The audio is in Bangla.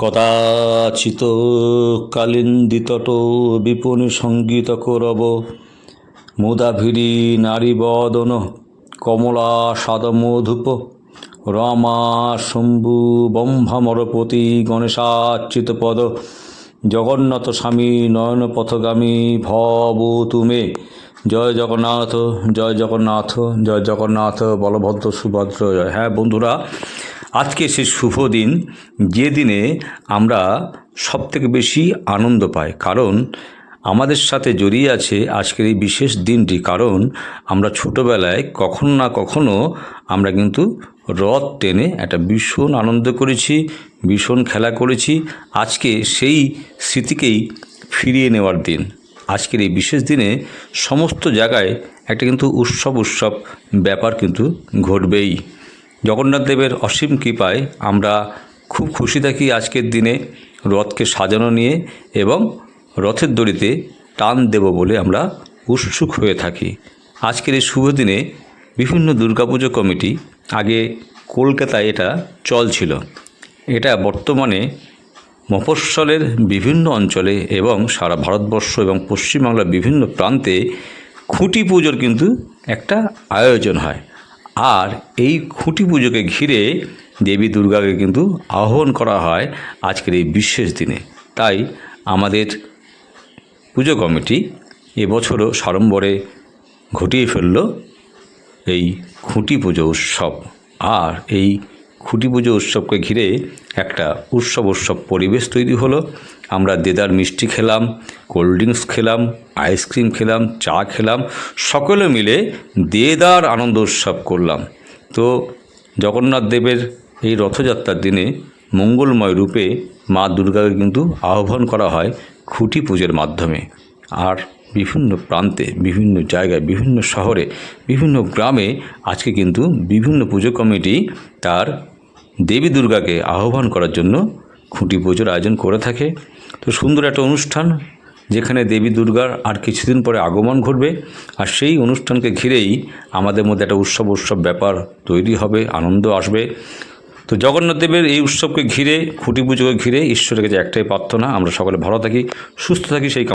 কদাচিত কালিন্দিতট সংগীত করব। মুদাভিরি নারীবদন কমলা সাদমধূপ রমা শম্ভু ব্রহ্মামরপতি গণেশাচ্যুত পদ। জগন্নাথ স্বামী নয়ন পথগামী ভব তুমে। জয় জগন্নাথ জয় জগন্নাথ জয় জগন্নাথ বলভদ্র সুভদ্র, জয়। হ্যাঁ বন্ধুরা আজকে সে শুভ দিন, যে দিনে আমরা সবথেকে বেশি আনন্দ পাই। কারণ আমাদের সাথে জড়িয়ে আছে আজকের এই বিশেষ দিনটি। কারণ আমরা ছোটোবেলায় কখনো না কখনো আমরা কিন্তু রথ টেনে একটা ভীষণ আনন্দ করেছি, ভীষণ খেলা করেছি। আজকে সেই স্মৃতিকেই ফিরিয়ে নেওয়ার দিন। আজকের এই বিশেষ দিনে সমস্ত জায়গায় একটা কিন্তু উৎসব উৎসব ব্যাপার কিন্তু ঘটবেই। জগন্নাথ দেবের অসীম কৃপায় আমরা খুব খুশি থাকি আজকের দিনে রথকে সাজানো নিয়ে এবং রথের দড়িতে টান দেব বলে আমরা উৎসুক হয়ে থাকি। আজকের এই শুভ দিনে বিভিন্ন দুর্গাপুজো কমিটি আগে কলকাতায় এটা চল ছিল। এটা বর্তমানে মফস্বলের বিভিন্ন অঞ্চলে এবং সারা ভারতবর্ষ এবং পশ্চিমবাংলার বিভিন্ন প্রান্তে খুঁটি পুজোর কিন্তু একটা আয়োজন হয়। আর এই খুঁটি পুজোকে ঘিরে দেবী দুর্গাকে কিন্তু আহ্বান করা হয় আজকের এই বিশেষ দিনে। তাই আমাদের পুজো কমিটি এবছরও সাড়ম্বরে ঘটিয়ে ফেলল এই খুঁটি পুজো উৎসব। আর এই খুঁটি পুজো উৎসবকে ঘিরে একটা উৎসব উৎসব পরিবেশ তৈরি হলো। আমরা দেদার মিষ্টি খেলাম, কোল্ড ড্রিঙ্কস খেলাম আইসক্রিম খেলাম, চা খেলাম, সকলে মিলে দেদার আনন্দ উৎসব করলাম। তো জগন্নাথ দেবের এই রথযাত্রার দিনে মঙ্গলময় রূপে মা দুর্গাকে কিন্তু আহ্বান করা হয় খুঁটি পুজোর মাধ্যমে। আর বিভিন্ন প্রান্তে, বিভিন্ন জায়গায়, বিভিন্ন শহরে, বিভিন্ন গ্রামে আজকে কিন্তু বিভিন্ন পুজো কমিটি তার দেবী দুর্গাকে আহ্বান করার জন্য খুঁটি পুজোর আয়োজন করে থাকে। তো সুন্দর একটা অনুষ্ঠান যেখানে দেবী দুর্গার আর কিছুদিন পরে আগমন ঘটবে। আর সেই অনুষ্ঠানকে ঘিরেই আমাদের মধ্যে একটা উৎসব উৎসব ব্যাপার তৈরি হবে, আনন্দ আসবে। তো জগন্নাথ দেবের এই উৎসবকে ঘিরে, খুঁটি পুজোকে ঘিরে ঈশ্বরের কাছে একটাই প্রার্থনা। আমরা সকলে ভালো থাকি, সুস্থ থাকি, সেই